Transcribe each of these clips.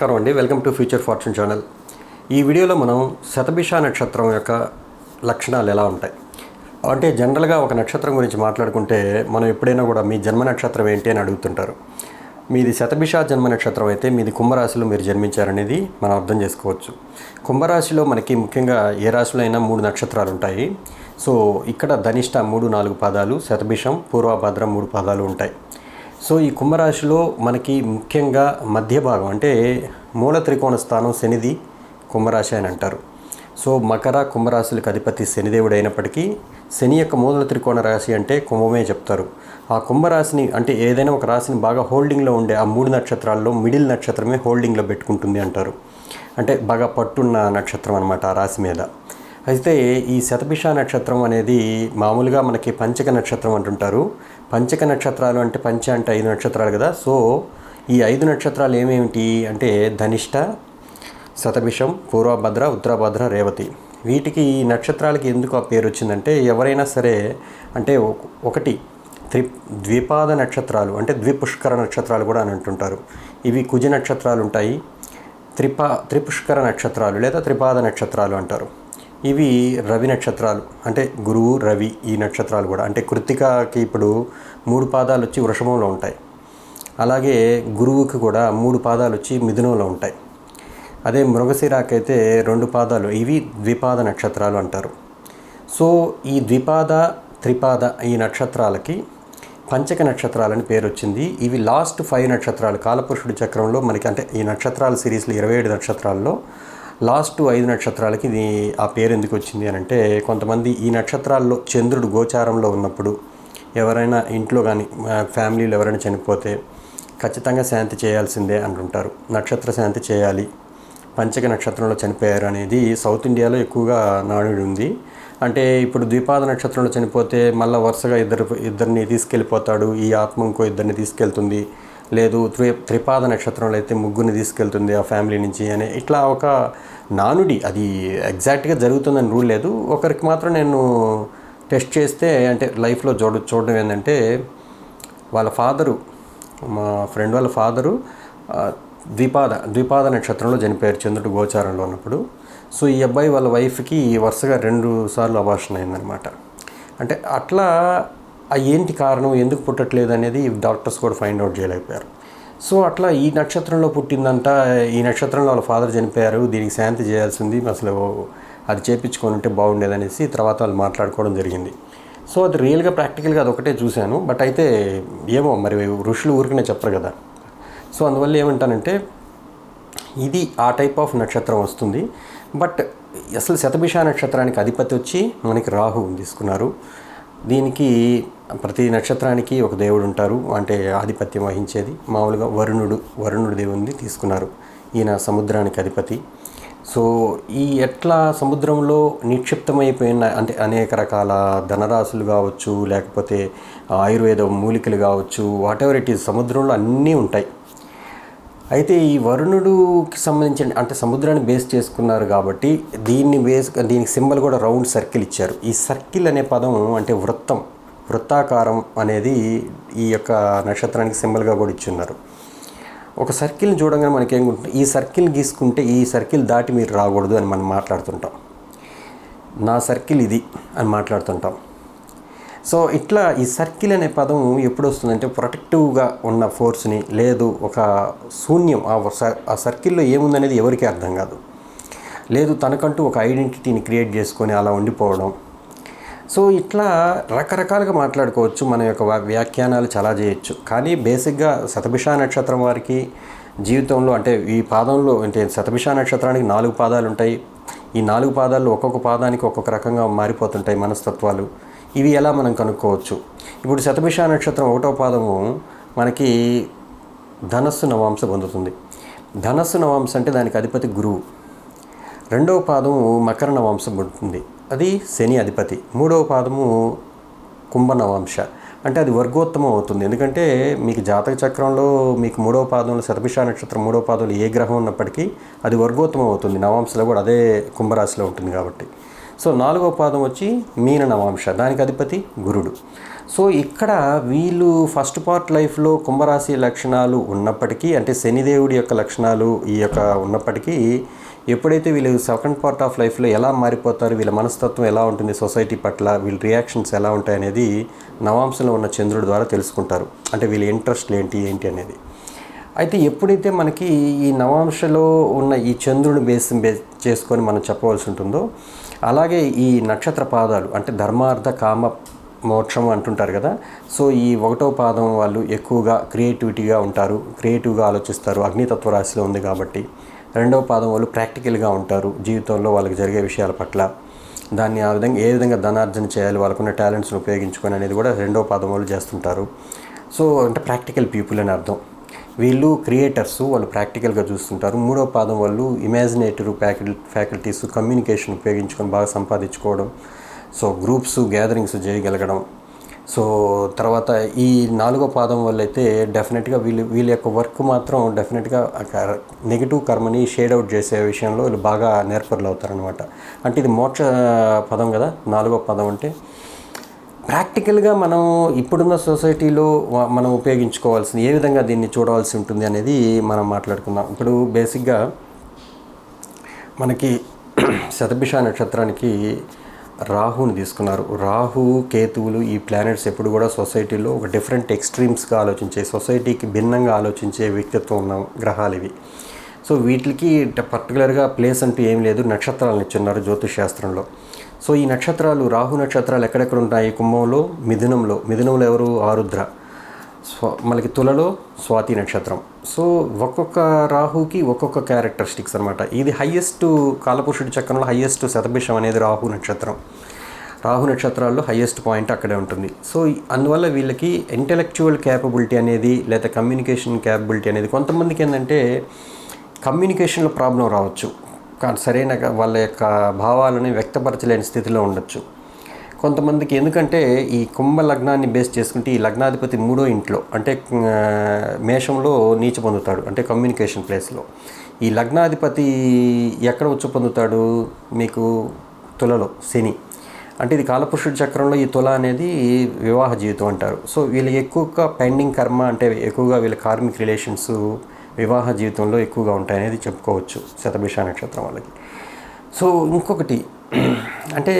నమస్కారం అండి. Welcome to future fortune channel. ఈ వీడియోలో మనం శతభిష నక్షత్రం యొక్క లక్షణాలు ఎలా ఉంటాయి? అంటే జనరల్గా ఒక నక్షత్రం గురించి మాట్లాడుకుంటే మనం ఎప్పుడైనా కూడా మీ జన్మ నక్షత్రం ఏంటి అని అడుగుతుంటారు. మీది శతభిష జన్మ నక్షత్రం అయితే మీది కుంభరాశిలో మీరు జన్మించారనేది మనం అర్థం చేసుకోవచ్చు. కుంభరాశిలో మనకి ముఖ్యంగా ఏ రాశిలో అయినా మూడు నక్షత్రాలు ఉంటాయి. సో ఇక్కడ ధనిష్ట మూడు నాలుగు పాదాలు శతభిషం పూర్వభద్రం మూడు పాదాలు ఉంటాయి. సో ఈ కుంభరాశిలో మనకి ముఖ్యంగా మధ్య భాగం అంటే మూల త్రికోణ స్థానం శనిది కుంభరాశి అని అంటారు. సో మకర కుంభరాశులకు అధిపతి శనిదేవుడు అయినప్పటికీ శని యొక్క మూల త్రికోణ రాశి అంటే కుంభమే చెప్తారు. ఆ కుంభరాశిని అంటే ఏదైనా ఒక రాశిని బాగా హోల్డింగ్లో ఉండే ఆ మూడు నక్షత్రాల్లో మిడిల్ నక్షత్రమే హోల్డింగ్లో పెట్టుకుంటుంది అంటారు. అంటే బాగా పట్టున్న నక్షత్రం అనమాట ఆ రాశి మీద. అయితే ఈ శతభిష నక్షత్రం అనేది మామూలుగా మనకి పంచక నక్షత్రం అంటుంటారు. పంచక నక్షత్రాలు అంటే పంచ అంటే ఐదు నక్షత్రాలు కదా. సో ఈ ఐదు నక్షత్రాలు ఏమేమిటి అంటే ధనిష్ట శతభిషం పూర్వభద్ర ఉత్తరభద్ర రేవతి. వీటికి ఈ నక్షత్రాలకి ఎందుకు ఆ పేరు వచ్చిందంటే ఎవరైనా సరే అంటే ఒకటి త్రి ద్విపాద నక్షత్రాలు అంటే ద్విపుష్కర నక్షత్రాలు కూడా అని అంటుంటారు. ఇవి కుజ నక్షత్రాలు ఉంటాయి. త్రిపా త్రిపుష్కర నక్షత్రాలు లేదా త్రిపాద నక్షత్రాలు అంటారు. ఇవి రవి నక్షత్రాలు. అంటే గురువు రవి ఈ నక్షత్రాలు కూడా. అంటే కృతికకి ఇప్పుడు మూడు పాదాలు వచ్చి వృషభంలో ఉంటాయి. అలాగే గురువుకి కూడా మూడు పాదాలు వచ్చి మిథునంలో ఉంటాయి. అదే మృగశిరాకైతే రెండు పాదాలు ఇవి ద్విపాద నక్షత్రాలు అంటారు. సో ఈ ద్విపాద త్రిపాద ఈ నక్షత్రాలకి పంచక నక్షత్రాలని పేరు వచ్చింది. ఇవి లాస్ట్ ఫైవ్ నక్షత్రాలు. కాలపురుషుడి చక్రంలో మనకి అంటే ఈ నక్షత్రాల సిరీస్లో ఇరవై ఏడు నక్షత్రాల్లో లాస్ట్ ఐదు నక్షత్రాలకి ఇది ఆ పేరు ఎందుకు వచ్చింది అని అంటే కొంతమంది ఈ నక్షత్రాల్లో చంద్రుడు గోచారంలో ఉన్నప్పుడు ఎవరైనా ఇంట్లో కానీ ఫ్యామిలీలో ఎవరైనా చనిపోతే ఖచ్చితంగా శాంతి చేయాల్సిందే అంటుంటారు. నక్షత్ర శాంతి చేయాలి. పంచక నక్షత్రంలో చనిపోయారు అనేది సౌత్ ఇండియాలో ఎక్కువగా నానుడి ఉంది. అంటే ఇప్పుడు ద్విపాద నక్షత్రంలో చనిపోతే మళ్ళీ వరుసగా ఇద్దరు ఇద్దరిని తీసుకెళ్ళిపోతాడు. ఈ ఆత్మ ఇంకో ఇద్దరిని తీసుకెళ్తుంది. లేదు త్రి త్రిపాద నక్షత్రంలో అయితే ముగ్గురిని తీసుకెళ్తుంది ఆ ఫ్యామిలీ నుంచి అని. ఇట్లా ఒక నానుడి అది ఎగ్జాక్ట్గా జరుగుతుందని రూల్ లేదు. ఒకరికి మాత్రం నేను టెస్ట్ చేస్తే అంటే లైఫ్లో చూడ చూడడం ఏంటంటే వాళ్ళ ఫాదరు మా ఫ్రెండ్ వాళ్ళ ఫాదరు ద్విపాద ద్విపాద నక్షత్రంలో చనిపోయారు చంద్రుడు గోచారంలో ఉన్నప్పుడు. సో ఈ అబ్బాయి వాళ్ళ వైఫ్కి వరుసగా రెండు సార్లు అభాషణ అయిందనమాట అంటే అట్లా ఏంటి కారణం ఎందుకు పుట్టట్లేదు అనేది డాక్టర్స్ కూడా ఫైండ్ అవుట్ చేయలేకపోయారు. సో అట్లా ఈ నక్షత్రంలో పుట్టిందంట. ఈ నక్షత్రంలో వాళ్ళ ఫాదర్ చనిపోయారు. దీనికి శాంతి చేయాల్సింది అసలు అది చేపించుకొని ఉంటే బాగుండేదనేసి తర్వాత వాళ్ళు మాట్లాడుకోవడం జరిగింది. సో అది రియల్గా ప్రాక్టికల్గా అది ఒకటే చూశాను. బట్ అయితే ఏమో మరి ఋషులు ఊరికనే చెప్పరు కదా. సో అందువల్ల ఏమంటానంటే ఇది ఆ టైప్ ఆఫ్ నక్షత్రం వస్తుంది. బట్ అసలు శతభిష నక్షత్రానికి అధిపతి వచ్చి మనకి రాహు తీసుకున్నారు. దీనికి ప్రతి నక్షత్రానికి ఒక దేవుడు ఉంటారు అంటే ఆధిపత్యం వహించేది. మామూలుగా వరుణుడు వరుణుడు దేవుడిని తీసుకున్నారు. ఈయన సముద్రానికి అధిపతి. సో ఈ ఎట్లా సముద్రంలో నిక్షిప్తమైపోయిన అంటే అనేక రకాల ధనరాశులు కావచ్చు లేకపోతే ఆయుర్వేద మూలికలు కావచ్చు వాట్ ఎవర్ ఇట్ ఈస్ సముద్రంలో అన్నీ ఉంటాయి. అయితే ఈ వరుణుడుకి సంబంధించిన అంటే సముద్రాన్ని బేస్ చేసుకున్నారు కాబట్టి దీన్ని బేస్ దీనికి సింబల్ కూడా రౌండ్ సర్కిల్ ఇచ్చారు. ఈ సర్కిల్ అనే పదం అంటే వృత్తం వృత్తాకారం అనేది ఈ యొక్క నక్షత్రానికి సింబల్గా కూడా ఇచ్చున్నారు. ఒక సర్కిల్ని చూడగానే మనకేం ఉంటుంది ఈ సర్కిల్ గీసుకుంటే ఈ సర్కిల్ దాటి మీరు రాకూడదు అని మనం మాట్లాడుతుంటాం. నా సర్కిల్ ఇది అని మాట్లాడుతుంటాం. సో ఇట్లా ఈ సర్కిల్ అనే పదం ఎప్పుడు వస్తుందంటే ప్రొటెక్టివ్గా ఉన్న ఫోర్స్ని లేదు ఒక శూన్యం. ఆ ఆ సర్కిల్లో ఏముందనేది ఎవరికీ అర్థం కాదు. లేదు తనకంటూ ఒక ఐడెంటిటీని క్రియేట్ చేసుకొని అలా ఉండిపోవడం. సో ఇట్లా రకరకాలుగా మాట్లాడుకోవచ్చు మన యొక్క వా- వ్యాఖ్యానాలు చాలా చేయొచ్చు. కానీ బేసిక్గా శతభిష నక్షత్రం వారికి జీవితంలో అంటే ఈ పాదంలో అంటే శతభిష నక్షత్రానికి నాలుగు పాదాలు ఉంటాయి ఈ నాలుగు పాదాలు ఒక్కొక్క పాదానికి ఒక్కొక్క రకంగా మారిపోతుంటాయి మనస్తత్వాలు. ఇవి ఎలా మనం కనుక్కోవచ్చు? ఇప్పుడు శతభిష నక్షత్రం ఒకటో పాదము మనకి ధనస్సు నవాంశ పొందుతుంది. ధనస్సు నవాంశ అంటే దానికి అధిపతి గురువు. రెండవ పాదము మకర నవాంశం పొందుతుంది. అది శని అధిపతి. మూడవ పాదము కుంభ నవాంశ. అంటే అది వర్గోత్తమం అవుతుంది. ఎందుకంటే మీకు జాతక చక్రంలో మీకు మూడవ పాదంలో శతభిష నక్షత్రం మూడవ పాదంలో ఏ గ్రహం ఉన్నప్పటికీ అది వర్గోత్తమం అవుతుంది. నవాంశలో కూడా అదే కుంభరాశిలో ఉంటుంది కాబట్టి. సో నాలుగో పాదం వచ్చి మీన నవాంశ దానికి అధిపతి గురుడు. సో ఇక్కడ వీళ్ళు ఫస్ట్ పార్ట్ లైఫ్లో కుంభరాశి లక్షణాలు ఉన్నప్పటికీ అంటే శనిదేవుడి యొక్క లక్షణాలు ఈ యొక్క ఉన్నప్పటికీ ఎప్పుడైతే వీళ్ళు సెకండ్ పార్ట్ ఆఫ్ లైఫ్లో ఎలా మారిపోతారు వీళ్ళ మనస్తత్వం ఎలా ఉంటుంది సొసైటీ పట్ల వీళ్ళ రియాక్షన్స్ ఎలా ఉంటాయి అనేది నవాంశంలో ఉన్న చంద్రుడి ద్వారా తెలుసుకుంటారు. అంటే వీళ్ళ ఇంట్రెస్ట్లు ఏంటి ఏంటి అనేది. అయితే ఎప్పుడైతే మనకి ఈ నవాంశలో ఉన్న ఈ చంద్రుని బేస్ బేస్ చేసుకొని మనం చెప్పవలసి ఉంటుందో అలాగే ఈ నక్షత్ర పాదాలు అంటే ధర్మార్థ కామ మోక్షం అంటుంటారు కదా సో ఈ ఒకటో పాదం వాళ్ళు ఎక్కువగా క్రియేటివిటీగా ఉంటారు క్రియేటివ్గా ఆలోచిస్తారు అగ్నితత్వ రాశిలో ఉంది కాబట్టి. రెండవ పాదం వాళ్ళు ప్రాక్టికల్గా ఉంటారు జీవితంలో వాళ్ళకి జరిగే విషయాల పట్ల. దాన్ని ఆ విధంగా ఏ విధంగా ధనార్జన చేయాలి వాళ్ళకున్న టాలెంట్స్ని ఉపయోగించుకొని అనేది కూడా రెండవ పాదం వాళ్ళు చేస్తుంటారు. సో అంటే ప్రాక్టికల్ పీపుల్ అని అర్థం. వీళ్ళు క్రియేటర్స్ వాళ్ళు ప్రాక్టికల్గా చూస్తుంటారు. మూడో పాదం వాళ్ళు ఇమాజినేటివ్ ఫ్యాకల్ ఫ్యాకల్టీస్ కమ్యూనికేషన్ ఉపయోగించుకొని బాగా సంపాదించుకోవడం. సో గ్రూప్స్ గ్యాదరింగ్స్ చేయగలగడం. సో తర్వాత ఈ నాలుగో పాదం వల్ల అయితే డెఫినెట్గా వీళ్ళు వీళ్ళ యొక్క వర్క్ మాత్రం డెఫినెట్గా నెగిటివ్ కర్మని షేడ్ అవుట్ చేసే విషయంలో వీళ్ళు బాగా నేర్పరులు అవుతారనమాట అంటే ఇది మోక్ష పదం కదా? నాలుగో పదం అంటే ప్రాక్టికల్గా మనం ఇప్పుడున్న సొసైటీలో మనం ఉపయోగించుకోవాల్సింది ఏ విధంగా దీన్ని చూడవలసి ఉంటుంది అనేది మనం మాట్లాడుకుందాం. ఇప్పుడు బేసిక్గా మనకి శతభిష నక్షత్రానికి రాహుని తీసుకున్నారు. రాహు కేతువులు ఈ ప్లానెట్స్ ఎప్పుడు కూడా సొసైటీలో ఒక డిఫరెంట్ ఎక్స్ట్రీమ్స్గా ఆలోచించే సొసైటీకి భిన్నంగా ఆలోచించే వ్యక్తిత్వం ఉన్న గ్రహాలు ఇవి. సో వీటికి పర్టికులర్గా ప్లేస్ అంటూ ఏం లేదు నక్షత్రాలను ఇచ్చున్నారు జ్యోతిష్ శాస్త్రంలో. సో ఈ నక్షత్రాలు రాహు నక్షత్రాలు ఎక్కడెక్కడ ఉంటాయి కుంభంలో మిథునంలో. మిథునంలో ఎవరు? ఆరుద్ర. స్వ మనకి తులలో స్వాతి నక్షత్రం. సో ఒక్కొక్క రాహుకి ఒక్కొక్క క్యారెక్టరిస్టిక్స్ అనమాట ఇది హయ్యెస్ట్ కాలపురుషుడి చక్రంలో హయ్యెస్ట్ శతభిషం అనేది రాహు నక్షత్రం. రాహు నక్షత్రాల్లో హయ్యెస్ట్ పాయింట్ అక్కడే ఉంటుంది. సో అందువల్ల వీళ్ళకి ఇంటెలెక్చువల్ క్యాపబిలిటీ అనేది లేదా కమ్యూనికేషన్ క్యాపబిలిటీ అనేది కొంతమందికి ఏంటంటే కమ్యూనికేషన్లో ప్రాబ్లం రావచ్చు. సరైన వాళ్ళ యొక్క భావాలని వ్యక్తపరచలేని స్థితిలో ఉండొచ్చు. కొంతమందికి ఎందుకంటే ఈ కుంభ లగ్నాన్ని బేస్ చేసుకుంటే ఈ లగ్నాధిపతి మూడో ఇంట్లో అంటే మేషంలో నీచ పొందుతాడు అంటే కమ్యూనికేషన్ ప్లేస్లో. ఈ లగ్నాధిపతి ఎక్కడ వచ్చి పొందుతాడు? మీకు తులలో శని. అంటే ఇది కాలపురుషుడి చక్రంలో ఈ తుల అనేది వివాహ జీవితం అంటారు. సో వీళ్ళు ఎక్కువగా పెండింగ్ కర్మ అంటే ఎక్కువగా వీళ్ళ కార్మిక్ రిలేషన్స్ వివాహ జీవితంలో ఎక్కువగా ఉంటాయనేది చెప్పుకోవచ్చు శతభిష నక్షత్రం వాళ్ళకి. సో ఇంకొకటి అంటే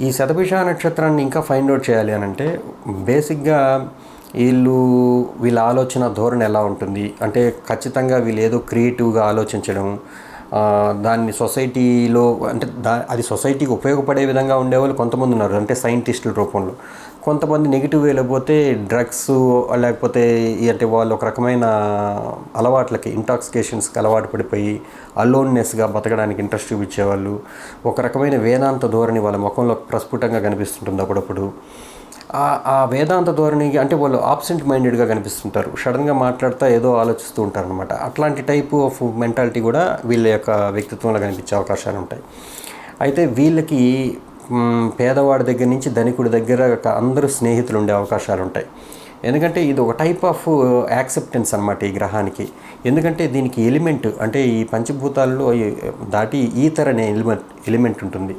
ఈ శతభిష నక్షత్రాన్ని ఇంకా ఫైండ్ అవుట్ చేయాలి అని అంటే బేసిక్గా వీళ్ళు వీళ్ళ ఆలోచన ధోరణి ఎలా ఉంటుంది? అంటే ఖచ్చితంగా వీళ్ళు ఏదో క్రియేటివ్గా ఆలోచించడం దాన్ని సొసైటీలో అంటే దా అది సొసైటీకి ఉపయోగపడే విధంగా ఉండేవాళ్ళు కొంతమంది ఉన్నారు. అంటే సైంటిస్టుల రూపంలో. కొంతమంది నెగిటివ్ వేలో పోతే డ్రగ్స్ లేకపోతే ఈ అంటే వాళ్ళు ఒక రకమైన అలవాట్లకి ఇంటాక్సికేషన్స్కి అలవాటు పడిపోయి అలోన్నెస్గా బతకడానికి ఇంట్రెస్ట్ చూపించేవాళ్ళు ఒక రకమైన వేదాంత ధోరణి వాళ్ళ ముఖంలో ప్రస్ఫుటంగా కనిపిస్తుంటుంది అప్పుడప్పుడు. ఆ- వేదాంత ధోరణి అంటే వాళ్ళు ఆబ్సెంట్ మైండెడ్గా కనిపిస్తుంటారు. సడన్గా మాట్లాడుతూ ఏదో ఆలోచిస్తూ ఉంటారు అనమాట అట్లాంటి టైప్ ఆఫ్ మెంటాలిటీ కూడా వీళ్ళ యొక్క వ్యక్తిత్వంలో కనిపించే అవకాశాలు ఉంటాయి. అయితే వీళ్ళకి పేదవాడి దగ్గర నుంచి ధనికుడి దగ్గర అందరూ స్నేహితులు ఉండే అవకాశాలు ఉంటాయి. ఎందుకంటే ఇది ఒక టైప్ ఆఫ్ యాక్సెప్టెన్స్ అనమాట ఈ గ్రహానికి. ఎందుకంటే దీనికి ఎలిమెంట్ అంటే ఈ పంచభూతాల్లో దాటి ఈథర్ అనే ఎలిమెంట్ ఎలిమెంట్ ఉంటుంది.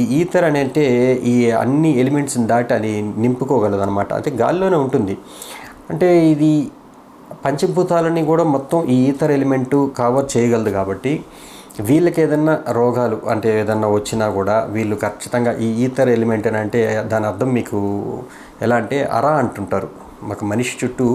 ఈ ఈథర్ అని అంటే ఈ అన్ని ఎలిమెంట్స్ని దాటి అది నింపుకోగలదు అనమాట అంటే గాల్లోనే ఉంటుంది. అంటే ఇది పంచభూతాలని కూడా మొత్తం ఈ ఈథర్ ఎలిమెంటు కవర్ చేయగలదు కాబట్టి వీళ్ళకి ఏదన్నా రోగాలు అంటే ఏదన్నా వచ్చినా కూడా వీళ్ళు ఖచ్చితంగా ఈ ఈథర్ ఎలిమెంట్ అని అంటే దాని అర్థం మీకు ఎలా అంటే అర అంటుంటారు. ఒక మనిషి చుట్టూ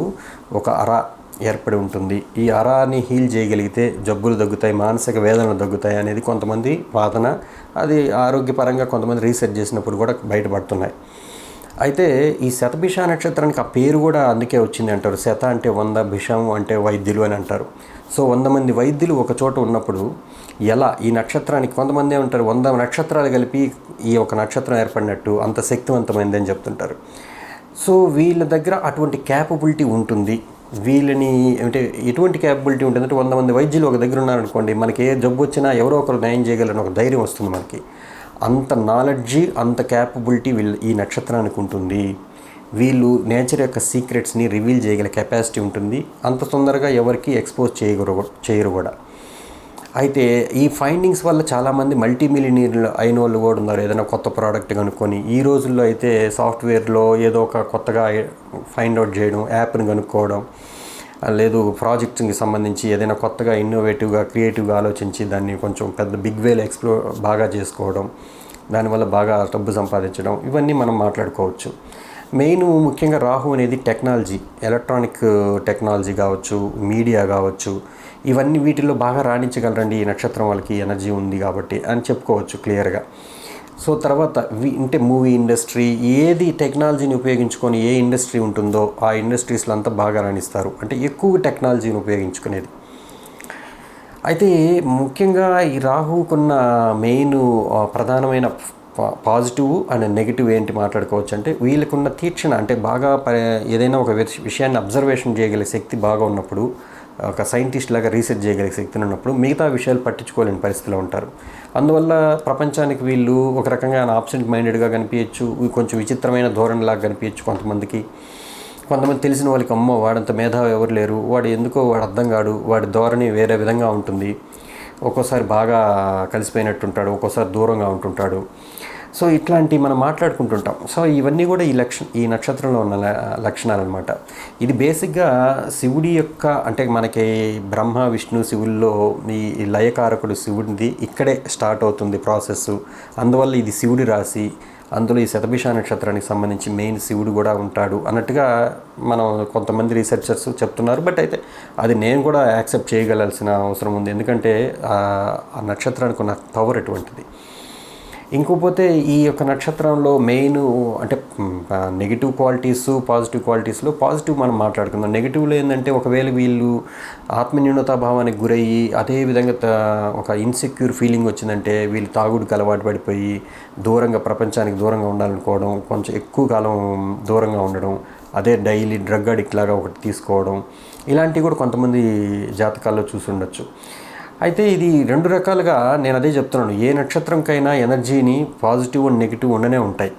ఒక అర ఏర్పడి ఉంటుంది. ఈ అరాని హీల్ చేయగలిగితే జబ్బులు తగ్గుతాయి మానసిక వేదనలు తగ్గుతాయి అనేది కొంతమంది వాదన అది ఆరోగ్యపరంగా కొంతమంది రీసెర్చ్ చేసినప్పుడు కూడా బయటపడుతున్నాయి. అయితే ఈ శతభిష నక్షత్రానికి ఆ పేరు కూడా అందుకే వచ్చింది అంటారు. శత అంటే వంద భిషం అంటే వైద్యులు అని అంటారు. సో వంద మంది వైద్యులు ఒక చోట ఉన్నప్పుడు ఎలా ఈ నక్షత్రానికి కొంతమంది ఏమంటారు వంద నక్షత్రాలు కలిపి ఈ ఒక నక్షత్రం ఏర్పడినట్టు అంత శక్తివంతమైంది అని చెప్తుంటారు. సో వీళ్ళ దగ్గర అటువంటి క్యాపబిలిటీ ఉంటుంది. వీళ్ళని అంటే ఎటువంటి క్యాపబిలిటీ ఉంటుందంటే వంద మంది వైద్యులు ఒక దగ్గర ఉన్నారనుకోండి మనకి ఏ జబ్బు వచ్చినా ఎవరో ఒకరు న్యాయం చేయగలరని ఒక ధైర్యం వస్తుంది మనకి. అంత నాలెడ్జి అంత క్యాపబిలిటీ వీళ్ళ ఈ నక్షత్రానికి ఉంటుంది. వీళ్ళు నేచర్ యొక్క సీక్రెట్స్ని రివీల్ చేయగల కెపాసిటీ ఉంటుంది. అంత తొందరగా ఎవరికి ఎక్స్పోజ్ చేయగరు చేయరు కూడా. అయితే ఈ ఫైండింగ్స్ వల్ల చాలామంది మల్టీ మిలియనీర్లు అయిన వాళ్ళు కూడా ఉన్నారు. ఏదైనా కొత్త ప్రోడక్ట్ కనుక్కొని. ఈ రోజుల్లో అయితే సాఫ్ట్వేర్లో ఏదో ఒక కొత్తగా ఫైండ్ అవుట్ చేయడం యాప్ని కనుక్కోవడం లేదు ప్రాజెక్ట్కి సంబంధించి ఏదైనా కొత్తగా ఇన్నోవేటివ్గా క్రియేటివ్గా ఆలోచించి దాన్ని కొంచెం పెద్ద బిగ్ వేలో ఎక్స్ప్లోర్ బాగా చేసుకోవడం దానివల్ల బాగా డబ్బు సంపాదించడం ఇవన్నీ మనం మాట్లాడుకోవచ్చు. మెయిన్ ముఖ్యంగా రాహు అనేది టెక్నాలజీ ఎలక్ట్రానిక్ టెక్నాలజీ కావచ్చు మీడియా కావచ్చు ఇవన్నీ వీటిల్లో బాగా రాణించగలరండి ఈ నక్షత్రం వాళ్ళకి ఎనర్జీ ఉంది కాబట్టి అని చెప్పుకోవచ్చు క్లియర్గా. సో తర్వాత వి అంటే మూవీ ఇండస్ట్రీ ఏది టెక్నాలజీని ఉపయోగించుకొని ఏ ఇండస్ట్రీ ఉంటుందో ఆ ఇండస్ట్రీస్లో అంతా బాగా రాణిస్తారు. అంటే ఎక్కువ టెక్నాలజీని ఉపయోగించుకునేది. అయితే ముఖ్యంగా ఈ రాహుకున్న మెయిన్ ప్రధానమైన పాజిటివ్ అండ్ నెగిటివ్ ఏంటి మాట్లాడుకోవచ్చు అంటే వీళ్ళకున్న తీక్షణ అంటే బాగా ప- ఏదైనా ఒక విషయాన్ని అబ్జర్వేషన్ చేయగలిగే శక్తి బాగా ఉన్నప్పుడు ఒక సైంటిస్ట్ లాగా రీసెర్చ్ చేయగలిగే శక్తిని ఉన్నప్పుడు మిగతా విషయాలు పట్టించుకోలేని పరిస్థితిలో ఉంటారు. అందువల్ల ప్రపంచానికి వీళ్ళు ఒక రకంగా ఆబ్సెంట్ మైండెడ్గా కనిపించచ్చు కొంచెం విచిత్రమైన ధోరణిలాగా కనిపించచ్చు కొంతమందికి. కొంతమంది తెలిసిన వాళ్ళకి అమ్మో వాడంత మేధావి ఎవరు లేరు వాడు ఎందుకో వాడు అర్థం కాడు వాడి ధోరణి వేరే విధంగా ఉంటుంది. ఒక్కోసారి బాగా కలిసిపోయినట్టుంటాడు ఒక్కోసారి దూరంగా ఉంటుంటాడు. సో ఇట్లాంటి మనం మాట్లాడుకుంటుంటాం. సో ఇవన్నీ కూడా ఈ లక్ష ఈ నక్షత్రంలో ఉన్న లక్షణాలు అనమాట ఇది బేసిక్గా శివుడి యొక్క అంటే మనకి బ్రహ్మ విష్ణు శివుల్లో ఈ లయకారకుడు శివుడిది ఇక్కడే స్టార్ట్ అవుతుంది ప్రాసెస్ అందువల్ల ఇది శివుడి రాశి. అందులో ఈ శతభిష నక్షత్రానికి సంబంధించి మెయిన్ శివుడు కూడా ఉంటాడు అన్నట్టుగా మనం కొంతమంది రీసెర్చర్స్ చెప్తున్నారు. బట్ అయితే అది నేను కూడా యాక్సెప్ట్ చేయగలాల్సిన అవసరం ఉంది. ఎందుకంటే ఆ ఆ నక్షత్రానికి ఉన్న పవర్ ఎటువంటిది? ఇంకోపోతే ఈ యొక్క నక్షత్రంలో మెయిన్ అంటే నెగిటివ్ క్వాలిటీస్ పాజిటివ్ క్వాలిటీస్లో పాజిటివ్ మనం మాట్లాడుకుందాం. నెగిటివ్లో ఏంటంటే ఒకవేళ వీళ్ళు ఆత్మన్యూనతాభావానికి గురయ్యి అదే విధంగా త- ఒక ఇన్సెక్యూర్ ఫీలింగ్ వచ్చిందంటే వీళ్ళు తాగుడుకి అలవాటు పడిపోయి దూరంగా ప్రపంచానికి దూరంగా ఉండాలనుకోవడం కొంచెం ఎక్కువ కాలం దూరంగా ఉండడం అదే డైలీ డ్రగ్ అడిక్ట్ లాగా ఒకటి తీసుకోవడం ఇలాంటివి కూడా కొంతమంది జాతకాల్లో చూసి ఉండొచ్చు. అయితే ఇది రెండు రకాలుగా నేను అదే చెప్తున్నాను. ఏ నక్షత్రంకైనా ఎనర్జీని పాజిటివ్ అండ్ నెగిటివ్ ఉండనే ఉంటాయి.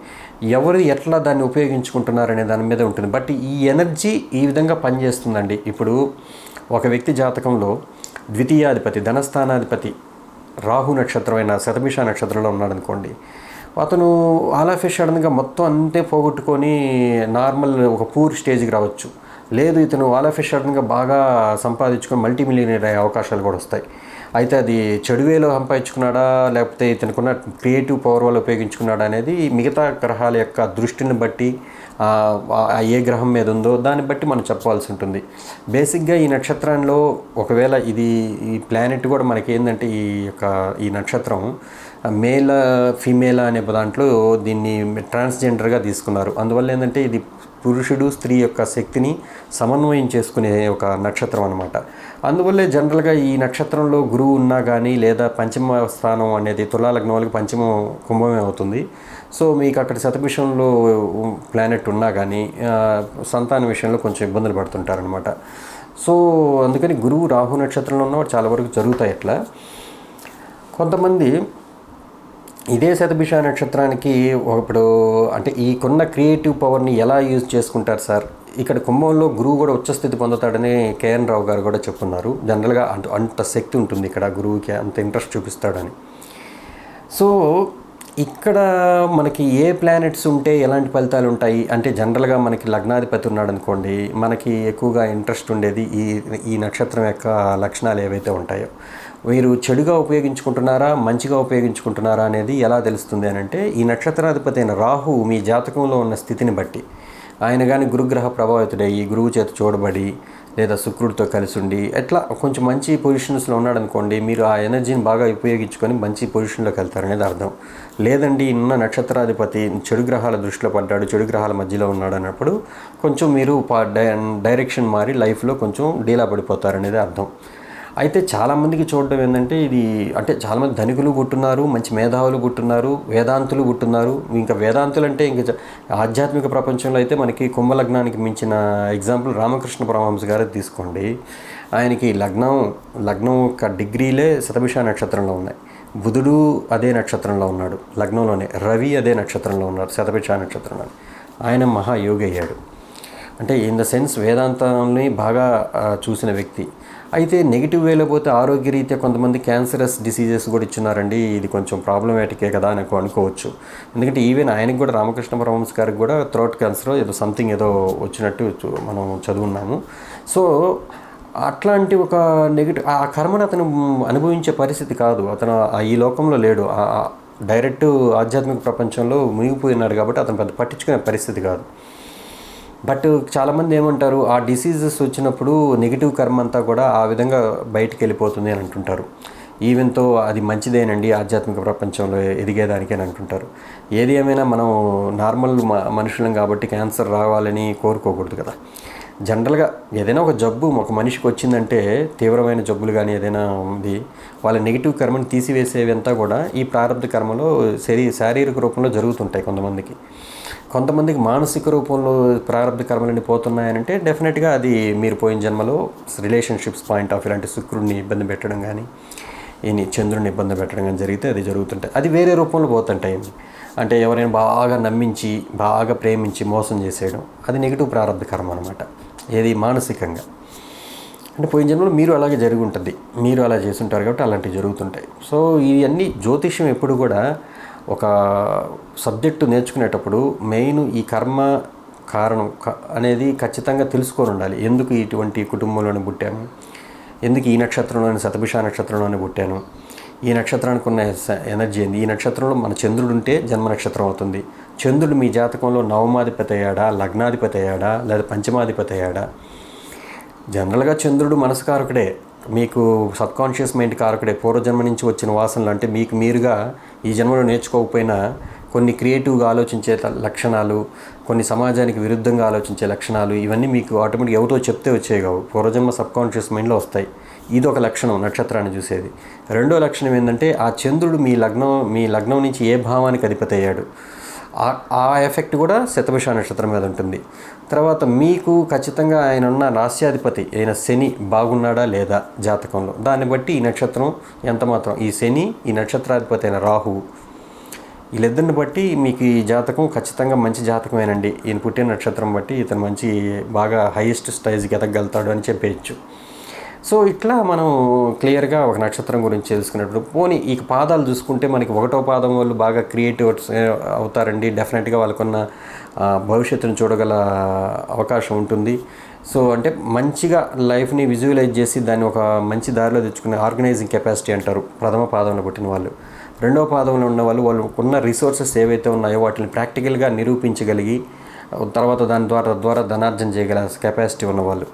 ఎవరు ఎట్లా దాన్ని ఉపయోగించుకుంటున్నారనే దాని మీద ఉంటుంది. బట్ ఈ ఎనర్జీ ఈ విధంగా పనిచేస్తుందండి. ఇప్పుడు ఒక వ్యక్తి జాతకంలో ద్వితీయాధిపతి ధనస్థానాధిపతి రాహు నక్షత్రమైన శతభిష నక్షత్రంలో ఉన్నాడు అనుకోండి అతను ఆల్ ఆఫ్ సడన్గా మొత్తం అంతే పోగొట్టుకొని నార్మల్ ఒక పూర్ స్టేజ్కి రావచ్చు. లేదు ఇతను ఆల్ ఆఫ్ బాగా సంపాదించుకొని మల్టీ మిలియనర్ అయ్యే అవకాశాలు కూడా వస్తాయి. అయితే అది చెడువేలో సంపాదించుకున్నాడా? లేకపోతే ఇతనుకున్న క్రియేటివ్ పవర్ వల్ల ఉపయోగించుకున్నాడా అనేది మిగతా గ్రహాల యొక్క దృష్టిని బట్టి ఆ, ఏ గ్రహం మీద ఉందో దాన్ని బట్టి మనం చెప్పాల్సి ఉంటుంది. బేసిక్గా ఈ నక్షత్రంలో ఒకవేళ ఇది ఈ ప్లానెట్ కూడా మనకి ఏంటంటే ఈ యొక్క ఈ నక్షత్రం మేల్ ఫీమేల్ అనే దాంట్లో దీన్ని ట్రాన్స్జెండర్గా తీసుకున్నారు. అందువల్ల ఏంటంటే ఇది పురుషుడు స్త్రీ యొక్క శక్తిని సమన్వయం చేసుకునే ఒక నక్షత్రం అనమాట అందువల్లే జనరల్గా ఈ నక్షత్రంలో గురువు ఉన్నా కానీ లేదా పంచమ స్థానం అనేది తులాలగ్నం వాళ్ళకి పంచమ కుంభమే అవుతుంది. సో మీకు అక్కడ శతభిషంలో ప్లానెట్ ఉన్నా కానీ సంతాన విషయంలో కొంచెం ఇబ్బందులు పడుతుంటారనమాట సో అందుకని గురువు రాహు నక్షత్రంలో ఉన్నవాడు చాలా వరకు జరుగుతాయి అట్లా. కొంతమంది ఇదే శతభిష నక్షత్రానికి ఇప్పుడు అంటే ఈ కొన్న క్రియేటివ్ పవర్ని ఎలా యూజ్ చేసుకుంటారు సార్? ఇక్కడ కుంభంలో గురువు కూడా ఉచ్చస్థితి పొందుతాడని కేఎన్ రావు గారు కూడా చెప్పున్నారు. జనరల్గా అంత అంత శక్తి ఉంటుంది ఇక్కడ గురువుకి అంత ఇంట్రెస్ట్ చూపిస్తాడని. సో ఇక్కడ మనకి ఏ ప్లానెట్స్ ఉంటే ఎలాంటి ఫలితాలు ఉంటాయి? అంటే జనరల్గా మనకి లగ్నాధిపతి ఉన్నాడు అనుకోండి మనకి ఎక్కువగా ఇంట్రెస్ట్ ఉండేది ఈ ఈ నక్షత్రం యొక్క లక్షణాలు ఏవైతే ఉంటాయో. మీరు చెడుగా ఉపయోగించుకుంటున్నారా మంచిగా ఉపయోగించుకుంటున్నారా అనేది ఎలా తెలుస్తుంది అని అంటే ఈ నక్షత్రాధిపతి అయిన రాహు మీ జాతకంలో ఉన్న స్థితిని బట్టి. ఆయన కానీ గురుగ్రహ ప్రభావితుడయ్యి గురువు చేత చూడబడి లేదా శుక్రుడితో కలిసి ఉండి ఎట్లా కొంచెం మంచి పొజిషన్స్లో ఉన్నాడనుకోండి మీరు ఆ ఎనర్జీని బాగా ఉపయోగించుకొని మంచి పొజిషన్లోకి వెళ్తారనేది అర్థం. లేదండి ఉన్న నక్షత్రాధిపతి చెడు గ్రహాల దృష్టిలో పడ్డాడు చెడు గ్రహాల మధ్యలో ఉన్నాడు అన్నప్పుడు కొంచెం మీరు డై- డైరెక్షన్ మారి లైఫ్లో కొంచెం డీలా పడిపోతారనేది అర్థం. అయితే చాలామందికి చూడడం ఏంటంటే ఇది అంటే చాలామంది ధనికులు పుట్టున్నారు మంచి మేధావులు పుట్టున్నారు వేదాంతులు పుట్టున్నారు. ఇంకా వేదాంతులు అంటే ఇంకా ఆధ్యాత్మిక ప్రపంచంలో అయితే మనకి కుంభలగ్నానికి మించిన ఎగ్జాంపుల్ రామకృష్ణ పరమహంస గారే తీసుకోండి. ఆయనకి లగ్నం లగ్నం యొక్క డిగ్రీలే శతభిష నక్షత్రంలో ఉన్నాయి. బుధుడు అదే నక్షత్రంలో ఉన్నాడు. లగ్నంలోనే రవి అదే నక్షత్రంలో ఉన్నాడు శతభిష నక్షత్రంలో ఆయన మహాయోగి అయ్యాడు. అంటే ఇన్ ద సెన్స్ వేదాంతాన్ని బాగా చూసిన వ్యక్తి. అయితే నెగిటివ్ వేలో పోతే ఆరోగ్యరీత్యా కొంతమంది క్యాన్సరస్ డిసీజెస్ కూడా ఇచ్చున్నారండి. ఇది కొంచెం ప్రాబ్లమేటికే కదా అని అనుకోవచ్చు. ఎందుకంటే ఈవెన్ ఆయనకి కూడా రామకృష్ణ పరమహంస గారికి కూడా థ్రోట్ క్యాన్సర్ ఏదో సంథింగ్ ఏదో వచ్చినట్టు మనం చదువున్నాము. సో అట్లాంటి ఒక నెగిటివ్ ఆ కర్మను అతను అనుభవించే పరిస్థితి కాదు. అతను ఆ ఈ లోకంలో లేడు. డైరెక్ట్ ఆధ్యాత్మిక ప్రపంచంలో మునిగిపోయినాడు కాబట్టి అతను పెద్ద పట్టించుకునే పరిస్థితి కాదు. బట్ చాలామంది ఏమంటారు ఆ డిసీజెస్ వచ్చినప్పుడు నెగిటివ్ కర్మ అంతా కూడా ఆ విధంగా బయటికి వెళ్ళిపోతుంది అని అంటుంటారు. ఈవెన్తో అది మంచిదేనండి ఆధ్యాత్మిక ప్రపంచంలో ఎదిగేదానికి అని అంటుంటారు. ఏది ఏమైనా మనం నార్మల్ మ- మనుషులం కాబట్టి క్యాన్సర్ రావాలని కోరుకోకూడదు కదా. జనరల్గా ఏదైనా ఒక జబ్బు ఒక మనిషికి వచ్చిందంటే తీవ్రమైన జబ్బులు కానీ ఏదైనా ఉంది వాళ్ళ నెగిటివ్ కర్మని తీసివేసేవంతా కూడా ఈ ప్రారంభ కర్మలో శరీ శారీరక రూపంలో జరుగుతుంటాయి కొంతమందికి. కొంతమందికి మానసిక రూపంలో ప్రారంభ కర్మలన్నీ పోతున్నాయనంటే డెఫినెట్గా అది మీరు పోయిన జన్మలో రిలేషన్షిప్స్ పాయింట్ ఆఫ్ ఇలాంటి శుక్రుడిని ఇబ్బంది పెట్టడం కానీ ఈయన చంద్రుడిని ఇబ్బంది పెట్టడం కానీ జరిగితే అది జరుగుతుంటాయి. అది వేరే రూపంలో పోతుంటాయి. అంటే ఎవరైనా బాగా నమ్మించి బాగా ప్రేమించి మోసం చేసేయడం అది నెగిటివ్ ప్రారంభ కర్మ అనమాట ఏది మానసికంగా. అంటే పోయిన జన్మలో మీరు అలాగే జరిగి ఉంటుంది. మీరు అలా చేస్తుంటారు కాబట్టి అలాంటివి జరుగుతుంటాయి. సో ఇవన్నీ జ్యోతిష్యం ఎప్పుడు కూడా ఒక సబ్జెక్టు నేర్చుకునేటప్పుడు మెయిన్ ఈ కర్మ కారణం క- అనేది ఖచ్చితంగా తెలుసుకొని ఉండాలి. ఎందుకు ఇటువంటి కుటుంబంలోనే పుట్టాను? ఎందుకు ఈ నక్షత్రంలోని శతభిష నక్షత్రంలోనే పుట్టాను? ఈ నక్షత్రానికి ఉన్న ఎనర్జీ ఏంది? ఈ నక్షత్రంలో మన చంద్రుడు ఉంటే జన్మ నక్షత్రం అవుతుంది. చంద్రుడు మీ జాతకంలో నవమాధిపతి అయ్యాడా? లగ్నాధిపతి అయ్యాడా? లేదా పంచమాధిపతి అయ్యాడా? జనరల్గా చంద్రుడు మనసు కారకుడే మీకు సబ్కాన్షియస్ మైండ్ కారకుడే పూర్వజన్మ నుంచి వచ్చిన వాసనలు అంటే మీకు మీరుగా ఈ జన్మలో నేర్చుకోకపోయినా కొన్ని క్రియేటివ్గా ఆలోచించే త- లక్షణాలు కొన్ని సమాజానికి విరుద్ధంగా ఆలోచించే లక్షణాలు ఇవన్నీ మీకు ఆటోమేటిక్ ఎవరితో చెప్తే వచ్చేవి కావు. పూర్వజన్మ సబ్కాన్షియస్ మైండ్లో వస్తాయి. ఇది ఒక లక్షణం నక్షత్రాన్ని చూసేది. రెండో లక్షణం ఏంటంటే ఆ చంద్రుడు మీ లగ్నం మీ లగ్నం నుంచి ఏ భావానికి అధిపతి అయ్యాడు? ఆ- ఆ ఎఫెక్ట్ కూడా శతభిష నక్షత్రం మీద ఉంటుంది. తర్వాత మీకు ఖచ్చితంగా ఆయన ఉన్న రాస్యాధిపతి అయిన శని బాగున్నాడా లేదా జాతకంలో? దాన్ని బట్టి ఈ నక్షత్రం ఎంత మాత్రం ఈ శని ఈ నక్షత్రాధిపతి అయిన రాహువు వీళ్ళిద్దరిని బట్టి మీకు ఈ జాతకం ఖచ్చితంగా మంచి జాతకమేనండి. ఈయన పుట్టిన నక్షత్రం బట్టి ఇతను మంచి బాగా హైయెస్ట్ స్టైజ్కి ఎదగలుగుతాడు అని చెప్పేయచ్చు. సో ఇట్లా మనం క్లియర్గా ఒక నక్షత్రం గురించి తెలుసుకున్నప్పుడు పోనీ ఈ పాదాలు చూసుకుంటే మనకి ఒకటో పాదం వాళ్ళు బాగా క్రియేటివ్ అవుతారండి. డెఫినెట్గా వాళ్ళకున్న భవిష్యత్తును చూడగల అవకాశం ఉంటుంది. సో అంటే మంచిగా లైఫ్ని విజువలైజ్ చేసి దాన్ని ఒక మంచి దారిలో తెచ్చుకునే ఆర్గనైజింగ్ కెపాసిటీ అంటారు. ప్రథమ పాదంలో పుట్టిన వాళ్ళు. రెండవ పాదంలో ఉన్న వాళ్ళు వాళ్ళు ఉన్న రిసోర్సెస్ ఏవైతే ఉన్నాయో వాటిని ప్రాక్టికల్గా నిరూపించగలిగి తర్వాత దాని ద్వారా ద్వారా ధనార్జన చేయగల కెపాసిటీ ఉన్నవాళ్ళు.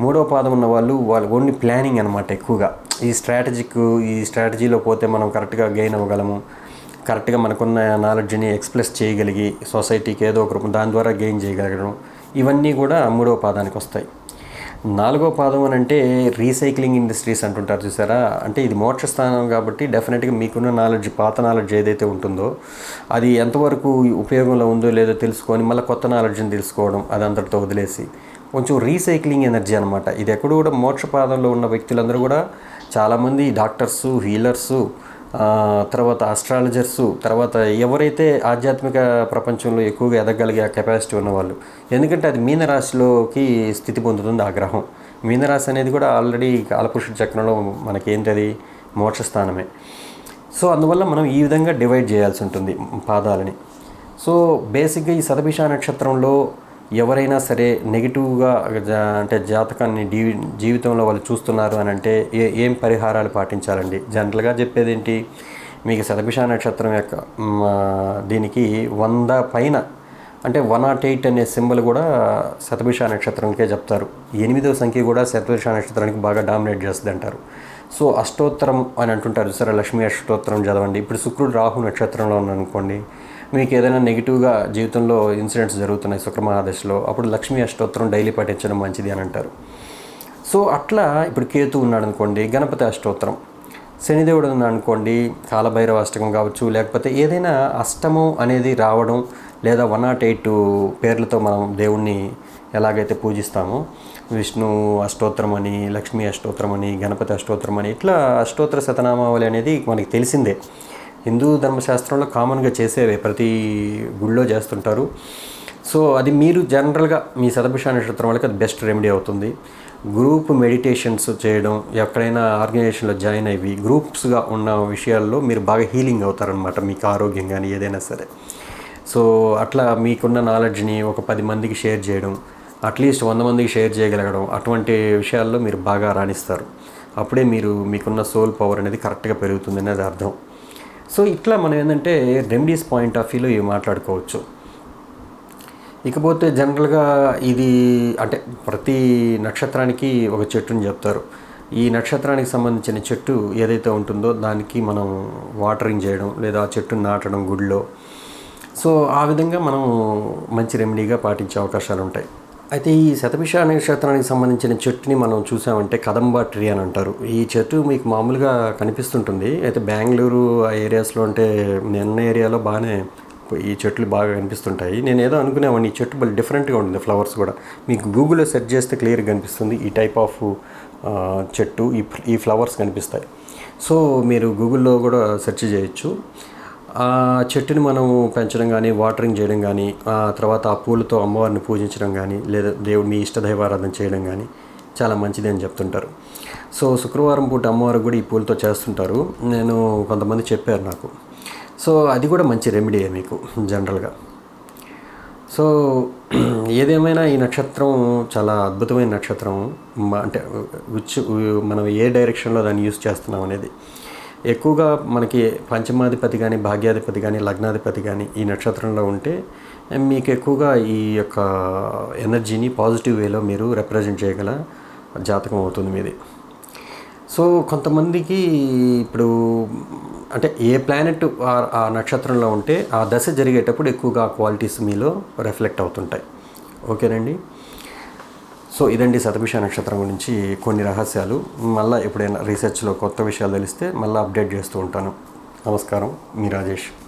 మూడో పాదం ఉన్న వాళ్ళు వాళ్ళు ఓన్లీ ప్లానింగ్ అనమాట ఎక్కువగా. ఈ స్ట్రాటజిక్ ఈ స్ట్రాటజీలో పోతే మనం కరెక్ట్గా గెయిన్ అవ్వగలము. కరెక్ట్గా మనకున్న నాలెడ్జ్ని ఎక్స్ప్రెస్ చేయగలిగి సొసైటీకి ఏదో ఒక రూపం దాని ద్వారా గెయిన్ చేయగలగడం. ఇవన్నీ కూడా మూడో పాదానికి వస్తాయి. నాలుగో పాదం అని అంటే రీసైక్లింగ్ ఇండస్ట్రీస్ అంటుంటారు చూసారా? అంటే ఇది మోక్ష స్థానం కాబట్టి డెఫినెట్గా మీకున్న నాలెడ్జ్ పాత నాలెడ్జ్ ఏదైతే ఉంటుందో అది ఎంతవరకు ఉపయోగంలో ఉందో లేదో తెలుసుకొని మళ్ళీ కొత్త నాలెడ్జ్ని తెలుసుకోవడం అది అంతటితో వదిలేసి. కొంచెం రీసైక్లింగ్ ఎనర్జీ అనమాట ఇది ఎక్కడ కూడా మోక్ష పాదంలో ఉన్న వ్యక్తులందరూ కూడా చాలామంది డాక్టర్సు హీలర్సు తర్వాత ఆస్ట్రాలజర్సు తర్వాత ఎవరైతే ఆధ్యాత్మిక ప్రపంచంలో ఎక్కువగా ఎదగలిగే కెపాసిటీ ఉన్నవాళ్ళు ఎందుకంటే అది మీనరాశిలోకి స్థితి పొందుతుంది ఆ గ్రహం మీనరాశి అనేది కూడా ఆల్రెడీ కాలపురుషుడి చక్రంలో మనకేంటది? మోక్ష స్థానమే సో అందువల్ల మనం ఈ విధంగా డివైడ్ చేయాల్సి ఉంటుంది పాదాలని. సో బేసిక్గా ఈ సతభిష నక్షత్రంలో ఎవరైనా సరే నెగిటివ్గా జా- అంటే జాతకాన్ని జీవితంలో వాళ్ళు చూస్తున్నారు అని అంటే ఏ ఏం పరిహారాలు పాటించాలండి? జనరల్గా చెప్పేది ఏంటి మీకు శతభిష నక్షత్రం యొక్క దీనికి వంద పైన అంటే వన్ నాట్ ఎయిట్ అనే సింబల్ కూడా శతభిష నక్షత్రంకే చెప్తారు. ఎనిమిదవ సంఖ్య కూడా శతభిష నక్షత్రానికి బాగా డామినేట్ చేస్తుంది అంటారు సో అష్టోత్తరం అని అంటుంటారు సరే లక్ష్మీ అష్టోత్తరం చదవండి. ఇప్పుడు శుక్రుడు రాహు నక్షత్రంలో ఉన్నాను అనుకోండి మీకు ఏదైనా నెగిటివ్గా జీవితంలో ఇన్సిడెంట్స్ జరుగుతున్నాయి శుక్రమహాదశలో అప్పుడు లక్ష్మీ అష్టోత్తరం డైలీ పఠించడం మంచిది అని అంటారు. సో అట్లా ఇప్పుడు కేతు ఉన్నాడు అనుకోండి గణపతి అష్టోత్తరం. శనిదేవుడు ఉన్నాడు అనుకోండి కాలభైరవ అష్టకం కావచ్చు లేకపోతే ఏదైనా అష్టమం అనేది రావడం లేదా వన్ నాట్ ఎయిట్ పేర్లతో మనం దేవుణ్ణి ఎలాగైతే పూజిస్తామో విష్ణు అష్టోత్తరం అని లక్ష్మీ అష్టోత్తరం అని గణపతి అష్టోత్తరం అని ఇట్లా అష్టోత్తర శతనామావళి అనేది మనకి తెలిసిందే. హిందూ ధర్మశాస్త్రంలో కామన్గా చేసేవే ప్రతి గుళ్ళో చేస్తుంటారు. సో అది మీరు జనరల్గా మీ శతభిష నక్షత్రం వాళ్ళకి అది బెస్ట్ రెమెడీ అవుతుంది. గ్రూప్ మెడిటేషన్స్ చేయడం ఎక్కడైనా ఆర్గనైజేషన్లో జాయిన్ అయ్యి గ్రూప్స్గా ఉన్న విషయాల్లో మీరు బాగా హీలింగ్ అవుతారనమాట మీకు ఆరోగ్యం కానీ ఏదైనా సరే. సో అట్లా మీకున్న నాలెడ్జ్ని ఒక పది మందికి షేర్ చేయడం అట్లీస్ట్ వంద మందికి షేర్ చేయగలగడం అటువంటి విషయాల్లో మీరు బాగా రాణిస్తారు. అప్పుడే మీరు మీకున్న సోల్ పవర్ అనేది కరెక్ట్గా పెరుగుతుంది అనేది అర్థం. సో ఇట్లా మనం ఏంటంటే రెమెడీస్ పాయింట్ ఆఫ్ వ్యూలో ఇవి మాట్లాడుకోవచ్చు? ఇకపోతే జనరల్గా ఇది అంటే ప్రతి నక్షత్రానికి ఒక చెట్టుని చెప్తారు. ఈ నక్షత్రానికి సంబంధించిన చెట్టు ఏదైతే ఉంటుందో దానికి మనం వాటరింగ్ చేయడం లేదా ఆ చెట్టుని నాటడం గుడిలో. సో ఆ విధంగా మనం మంచి రెమెడీగా పాటించే అవకాశాలు ఉంటాయి అయితే ఈ శతభిష క్షేత్రానికి సంబంధించిన చెట్టుని మనం చూసామంటే కదంబా ట్రీ అని అంటారు. ఈ చెట్టు మీకు మామూలుగా కనిపిస్తుంటుంది. అయితే బెంగళూరు ఆ ఏరియాస్లో అంటే నిన్న ఏరియాలో బాగానే ఈ చెట్లు బాగా కనిపిస్తుంటాయి. నేను ఏదో అనుకునేవాడిని ఈ చెట్టు బలి డిఫరెంట్గా ఉంటుంది ఫ్లవర్స్ కూడా. మీకు గూగుల్లో సెర్చ్ చేస్తే క్లియర్గా కనిపిస్తుంది ఈ టైప్ ఆఫ్ చెట్టు ఈ ఈ ఫ్లవర్స్ కనిపిస్తాయి. సో మీరు గూగుల్లో కూడా సెర్చ్ చేయొచ్చు. ఆ చెట్టుని మనం పెంచడం కానీ వాటరింగ్ చేయడం కానీ ఆ తర్వాత ఆ పూలతో అమ్మవారిని పూజించడం కానీ లేదా దేవుడిని ఇష్టదైవారాధన చేయడం కానీ చాలా మంచిది అని చెప్తుంటారు. సో శుక్రవారం పూట అమ్మవారు కూడా ఈ పూలతో చేస్తుంటారు. నేను కొంతమంది చెప్పారు నాకు. సో అది కూడా మంచి రెమెడీ మీకు జనరల్గా. సో ఏదేమైనా ఈ నక్షత్రం చాలా అద్భుతమైన నక్షత్రం. అంటే విచ్ మనం ఏ డైరెక్షన్లో దాన్ని యూస్ చేస్తున్నాం అనేది. ఎక్కువగా మనకి పంచమాధిపతి కానీ భాగ్యాధిపతి కానీ లగ్నాధిపతి కానీ ఈ నక్షత్రంలో ఉంటే మీకు ఎక్కువగా ఈ యొక్క ఎనర్జీని పాజిటివ్ వేలో మీరు రిప్రజెంట్ చేయగల జాతకం అవుతుంది మీది. సో కొంతమందికి ఇప్పుడు అంటే ఏ ప్లానెట్ ఆ- ఆ నక్షత్రంలో ఉంటే ఆ దశ జరిగేటప్పుడు ఎక్కువగా క్వాలిటీస్ మీలో రిఫ్లెక్ట్ అవుతుంటాయి. ఓకేనండి? సో ఇదండి శతభిష నక్షత్రం గురించి కొన్ని రహస్యాలు. మళ్ళీ ఎప్పుడైనా రీసెర్చ్లో కొత్త విషయాలు తెలిస్తే మళ్ళీ అప్డేట్ చేస్తూ ఉంటాను. నమస్కారం. మీ రాజేష్.